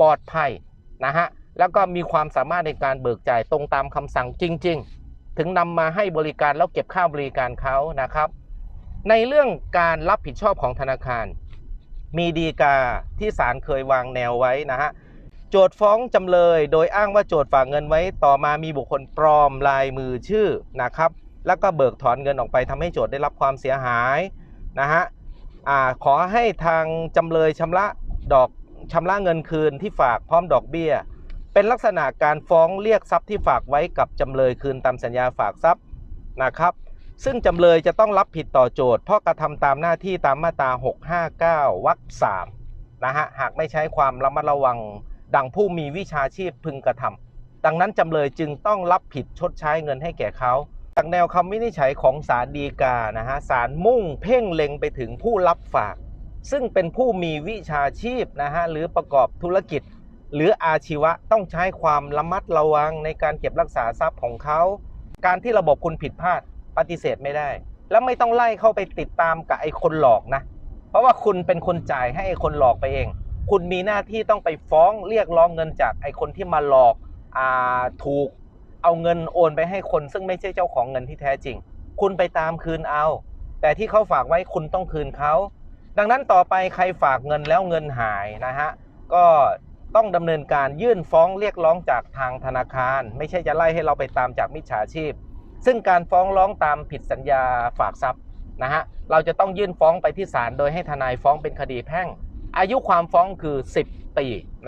ปลอดภัยนะฮะแล้วก็มีความสามารถในการเบิกจ่ายตรงตามคำสั่งจริง ๆ ถึงนำมาให้บริการแล้วเก็บค่าบริการเขานะครับ ในเรื่องการรับผิดชอบของธนาคาร มีดีกาที่ศาลเคยวางแนวไว้นะฮะโจทฟ้องจำเลยโดยอ้างว่าโจทฝากเงินไว้ ต่อมามีบุคคลปลอมลายมือชื่อนะครับ แล้วก็เบิกถอนเงินออกไปทำให้โจทได้รับความเสียหายนะฮะอขอให้ทางจำเลยชำระดอก ชำระเงินคืนที่ฝากพร้อมดอกเบี้ย เป็นลักษณะการฟ้องเรียกทรัพย์ที่ฝากไว้กับจำเลยคืนตามสัญญาฝากทรัพย์นะครับ ซึ่งจำเลยจะต้องรับผิดต่อโจทย์เพราะกระทำตามหน้าที่ตามมาตรา 659 วรรค3นะฮะหากไม่ใช้ความระมัดระวังดังผู้มีวิชาชีพพึงกระทำดังนั้นจำเลยจึงต้องรับผิดชดใช้เงินให้แก่เขาจากแนวคำวินิจฉัยของศาลฎีกานะฮะศาลมุ่งเพ่งเล็งไปถึงผู้รับฝาก ซึ่งเป็นผู้มีวิชาชีพนะฮะหรือประกอบธุรกิจ หรืออาชีวะต้องใช้ความระมัดระวังในการเก็บรักษาทรัพย์ของเขา การที่ระบบคุณผิดพลาดปฏิเสธไม่ได้ แล้วไม่ต้องไล่เข้าไปติดตามกับไอ้คนหลอกนะ เพราะว่าคุณเป็นคนจ่ายให้ไอ้คนหลอกไปเอง คุณมีหน้าที่ต้องไปฟ้องเรียกร้องเงินจากไอ้คนที่มาหลอกอ่าถูกเอาเงินโอนไปให้คนซึ่งไม่ใช่เจ้าของเงินที่แท้จริง คุณไปตามคืนเอา แต่ที่เขาฝากไว้คุณต้องคืนเขา ดังนั้นต่อไปใครฝากเงินแล้วเงินหายนะฮะก็ต้องดำเนินการยื่นฟ้องเรียกร้องจากทางธนาคาร ไม่ใช่จะไล่ให้เราไปตามจากมิจฉาชีพ ซึ่งการฟ้องร้องตามผิดสัญญาฝากทรัพย์นะฮะเราจะต้องยื่นฟ้องไปที่ศาลโดยให้ทนายฟ้องเป็นคดีแพ่ง อายุความฟ้องคือ 10 ปีนะ